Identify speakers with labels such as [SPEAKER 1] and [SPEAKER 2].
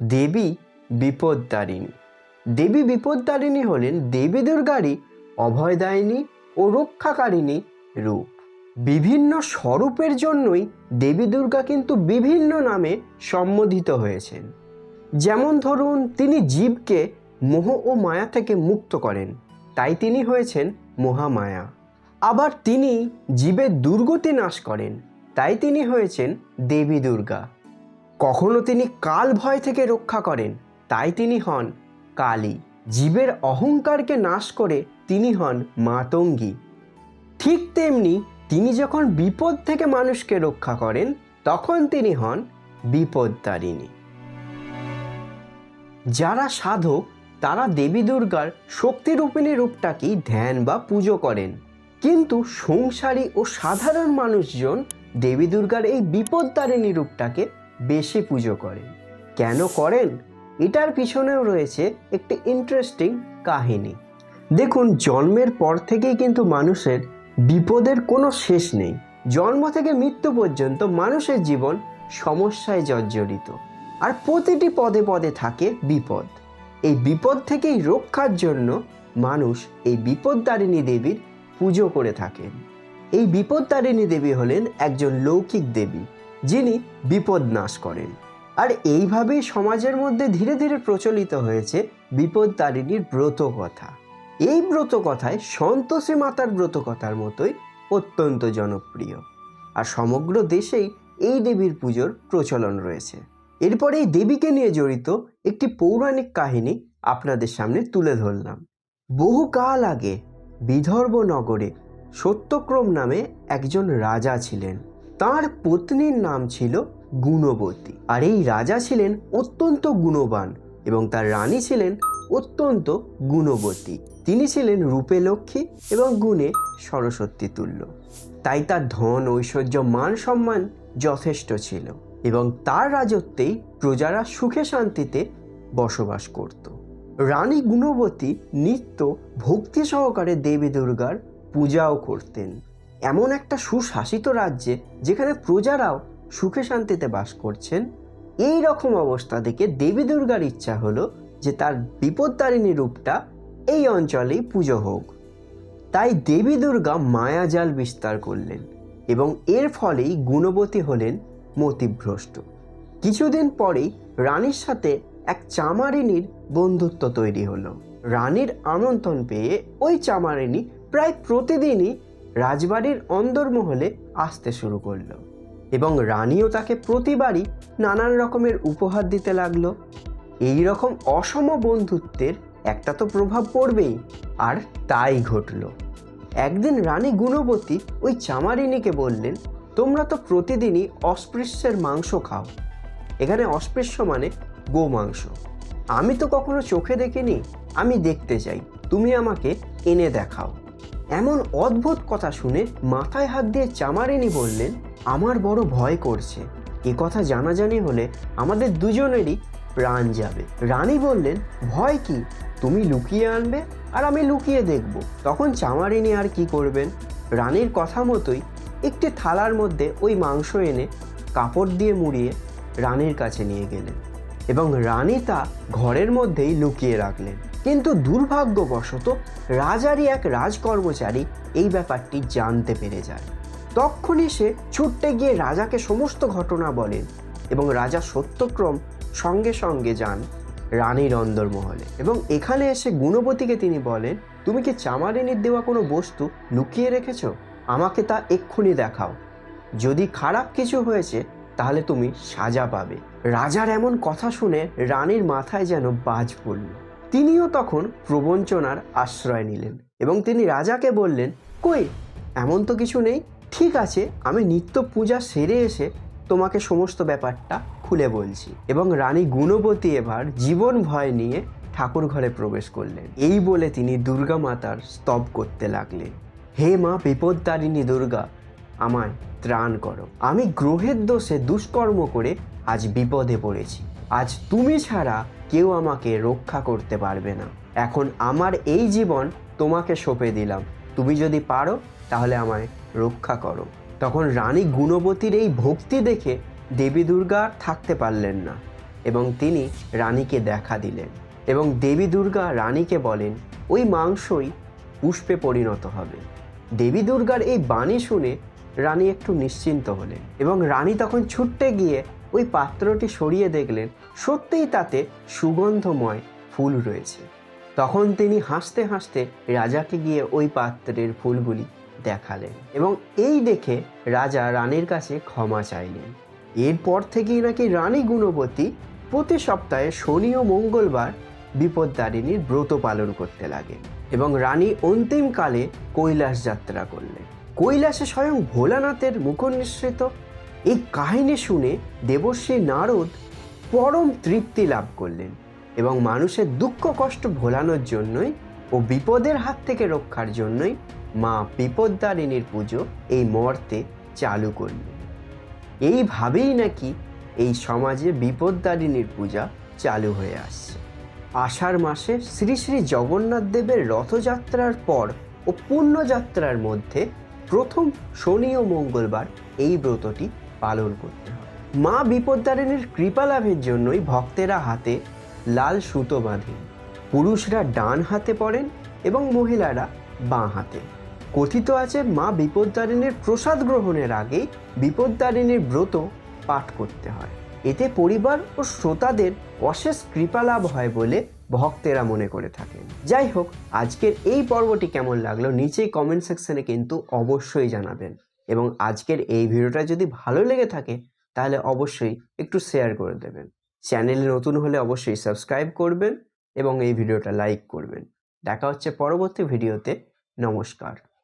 [SPEAKER 1] দেবী বিপদদারিণী দেবী বিপদদারিণী হলেন দেবী দুর্গারই অভয়দায়িনী ও রক্ষাকারিণী রূপ। বিভিন্ন স্বরূপের জন্যই দেবী দুর্গা কিন্তু বিভিন্ন নামে সম্বোধিত হয়েছেন। যেমন ধরুন, তিনি জীবকে মোহ ও মায়া থেকে মুক্ত করেন, তাই তিনি হয়েছেন মহামায়া। আবার তিনি জীবের দুর্গতি নাশ করেন, তাই তিনি হয়েছেন দেবী দুর্গা। কখনো তিনি কাল ভয় থেকে রক্ষা করেন, তাই তিনি হন কালী। জীবের অহংকারকে নাশ করে তিনি হন মাতঙ্গী। ঠিক তেমনি তিনি যখন বিপদ থেকে মানুষকে রক্ষা করেন, তখন তিনি হন বিপদতারিণী। যারা সাধক, তারা দেবী দুর্গার শক্তিরূপিণী রূপটাকেই ধ্যান বা পুজো করেন। কিন্তু সংসারী ও সাধারণ মানুষজন দেবী দুর্গার এই বিপদতারিণী রূপটাকে বেশি পুজো করেন। কেন করেন? এটার পিছনেও রয়েছে একটি ইন্টারেস্টিং কাহিনী। দেখুন, জন্মের পর থেকেই কিন্তু মানুষের বিপদের কোনো শেষ নেই। জন্ম থেকে মৃত্যু পর্যন্ত মানুষের জীবন সমস্যায় জর্জরিত। আর প্রতিটি পদে পদে থাকে বিপদ। এই বিপদ থেকেই রক্ষার জন্য মানুষ এই বিপদদারিণী দেবীর পুজো করে থাকেন। এই বিপদদারিণী দেবী হলেন একজন লৌকিক দেবী। যিনি বিপদ নাশ করেন। আর এইভাবেই সমাজের মধ্যে ধীরে ধীরে প্রচলিত হয়েছে বিপদতারিণীর ব্রত কথা এই ব্রত কথায় সন্তোষী মাতার ব্রত কথার মতোই অত্যন্ত জনপ্রিয়। আর সমগ্র দেশেই এই দেবীর পুজোর প্রচলন রয়েছে। এরপরে এই দেবীকে নিয়ে জড়িত একটি পৌরাণিক কাহিনী আপনাদের সামনে তুলে ধরলাম। বহুকাল আগে বিদর্ভ নগরে সত্যক্রম নামে একজন রাজা ছিলেন। তার পত্নীর নাম ছিল গুণবতী। আর এই রাজা ছিলেন অত্যন্ত গুণবান এবং তার রানী ছিলেন অত্যন্ত গুণবতী। তিনি ছিলেন রূপে লক্ষ্মী এবং গুণে সরস্বতী তুল্য। তাই তার ধন, ঐশ্বর্য, মান সম্মান যথেষ্ট ছিল এবং তার রাজত্বেই প্রজারা সুখে শান্তিতে বসবাস করত। রানী গুণবতী নিত্য ভক্তি সহকারে দেবী দুর্গার পূজাও করতেন। এমন একটা সুশাসিত রাজ্যে যেখানে প্রজারাও সুখে শান্তিতে বাস করছেন, এই রকম অবস্থা থেকে দেবী দুর্গার ইচ্ছা হলো যে তার বিপদতারিণী রূপটা এই অঞ্চলেই পুজো হোক। তাই দেবী দুর্গা মায়াজাল বিস্তার করলেন এবং এর ফলেই গুণবতী হলেন মতিভ্রষ্ট। কিছুদিন পরেই রানীর সাথে এক চামারিনীর বন্ধুত্ব তৈরি হলো। রানীর আমন্ত্রণ পেয়ে ওই চামারিনী প্রায় প্রতিদিনই রাজবাড়ির অন্দরমহলে আসতে শুরু করল এবং রানীও তাকে প্রতিবারই নানান রকমের উপহার দিতে লাগল। এই রকম অসম বন্ধুত্বের একটা তো প্রভাব পড়বেই, আর তাই ঘটল। একদিন রানী গুণবতী ওই চামারিনীকে বললেন, তোমরা তো প্রতিদিনই অস্পৃশ্যের মাংস খাও। এখানে অস্পৃশ্য মানে গো মাংস। আমি তো কখনো চোখে দেখিনি, আমি দেখতে চাই। তুমি আমাকে এনে দেখাও। এমন অদ্ভুত কথা শুনে মাথায় হাত দিয়ে চামারিনী বললেন, আমার বড় ভয় করছে। এ কথা জানাজানি হলে আমাদের দুজনেরই প্রাণ যাবে। রানী বললেন, ভয় কি? তুমি লুকিয়ে আনবে আর আমি লুকিয়ে দেখব। তখন চামারিনী আর কি করবেন? রানীর কথা মতোই একটি থালার মধ্যে ওই মাংস এনে কাপড় দিয়ে মুড়িয়ে রানীর কাছে নিয়ে গেলেন এবং রানী তা ঘরের মধ্যেই লুকিয়ে রাখলেন। কিন্তু দুর্ভাগ্যবশত রাজারই এক রাজকর্মচারী এই ব্যাপারটি জানতে পেরে যায়। তখনই সে ছুটতে গিয়ে রাজাকে সমস্ত ঘটনা বলেন এবং রাজা সত্যক্রম সঙ্গে সঙ্গে যান রানীর অন্দরমহলে এবং এখানে এসে গুণবতীকে তিনি বলেন, তুমি কি চামারিনীর দেওয়া কোনো বস্তু লুকিয়ে রেখেছ? আমাকে তা এক্ষুনি দেখাও। যদি খারাপ কিছু হয়েছে, তাহলে তুমি সাজা পাবে। রাজার এমন কথা শুনে রানীর মাথায় যেন বাজ পড়ল। তিনিও তখন প্রবঞ্চনার আশ্রয় নিলেন এবং তিনি রাজাকে বললেন, কই, এমন তো কিছু নেই। ঠিক আছে, আমি নিত্য পূজা সেরে এসে তোমাকে সমস্ত ব্যাপারটা খুলে বলছি। এবং রানী গুণবতী এবার জীবন ভয় নিয়ে ঠাকুর ঘরে প্রবেশ করলেন। এই বলে তিনি দুর্গা মাতার স্তব করতে লাগলেন। হে মা বিপদদারিণী দুর্গা, আমায় ত্রাণ করো। আমি গ্রহের দোষে দুষ্কর্ম করে আজ বিপদে পড়েছি। আজ তুমি ছাড়া কেউ আমাকে রক্ষা করতে পারবে না। এখন আমার এই জীবন তোমাকে সঁপে দিলাম। তুমি যদি পারো, তাহলে আমায় রক্ষা করো। তখন রানী গুণবতীর এই ভক্তি দেখে দেবী দুর্গা থাকতে পারলেন না এবং তিনি রানীকে দেখা দিলেন এবং দেবী দুর্গা রানীকে বলেন, ওই মাংসই পুষ্পে পরিণত হবে। দেবী দুর্গার এই বাণী শুনে রানী একটু নিশ্চিন্ত হলেন এবং রানী তখন ছুটতে গিয়ে ওই পাত্রটি সরিয়ে দেখলেন, সত্যিই তাতে সুগন্ধময় ফুল রয়েছে। তখন তিনি হাসতে হাসতে রাজাকে গিয়ে ওই পাত্রের ফুলগুলি দেখালেন এবং এই দেখে রাজা রানীর কাছে ক্ষমা চাইলেন। এরপর থেকেই নাকি রানী গুণবতী প্রতি সপ্তাহে শনি ও মঙ্গলবার বিপদদারিণীর ব্রত পালন করতে লাগেন এবং রানী অন্তিমকালে কৈলাস যাত্রা করলেন। কৈলাসে স্বয়ং ভোলানাথের মুখনিসৃত এই কাহিনী শুনে দেবশ্রী নারদ পরম তৃপ্তি লাভ করলেন এবং মানুষের দুঃখ কষ্ট ভোলানোর জন্যই ও বিপদের হাত থেকে রক্ষার জন্যই মা বিপদদারিণীর পুজো এই মর্তে চালু করলেন। এইভাবেই নাকি এই সমাজে বিপদদারিণীর পূজা চালু হয়ে আসছে। আষাঢ় মাসে শ্রী শ্রী জগন্নাথ দেবের রথযাত্রার পর ও পুণ্যযাত্রার মধ্যে প্রথম শনি ও মঙ্গলবার এই ব্রতটি পালন করতে হয়। মা বিপদদারিণীর কৃপা লাভের জন্যই ভক্তেরা হাতে লাল সুতো বাঁধেন। পুরুষরা ডান হাতে পড়েন এবং মহিলারা বাঁ হাতে। কথিত আছে, মা বিপদদারিণীর প্রসাদ গ্রহণের আগেই বিপদদারিণীর ব্রত পাঠ করতে হয়। এতে পরিবার ও শ্রোতাদের অশেষ কৃপা লাভ হয় বলে ভক্তেরা মনে করে থাকেন। যাই হোক, আজকের এই পর্বটি কেমন লাগল নিচেই কমেন্ট সেকশনে কিন্তু অবশ্যই জানাবেন। এবং আজকের এই ভিডিওটা যদি ভালো লেগে থাকে, তাহলে অবশ্যই একটু শেয়ার করে দেবেন। চ্যানেলে নতুন হলে অবশ্যই সাবস্ক্রাইব করবেন এবং এই ভিডিওটা লাইক করবেন। দেখা হচ্ছে পরবর্তী ভিডিওতে। নমস্কার।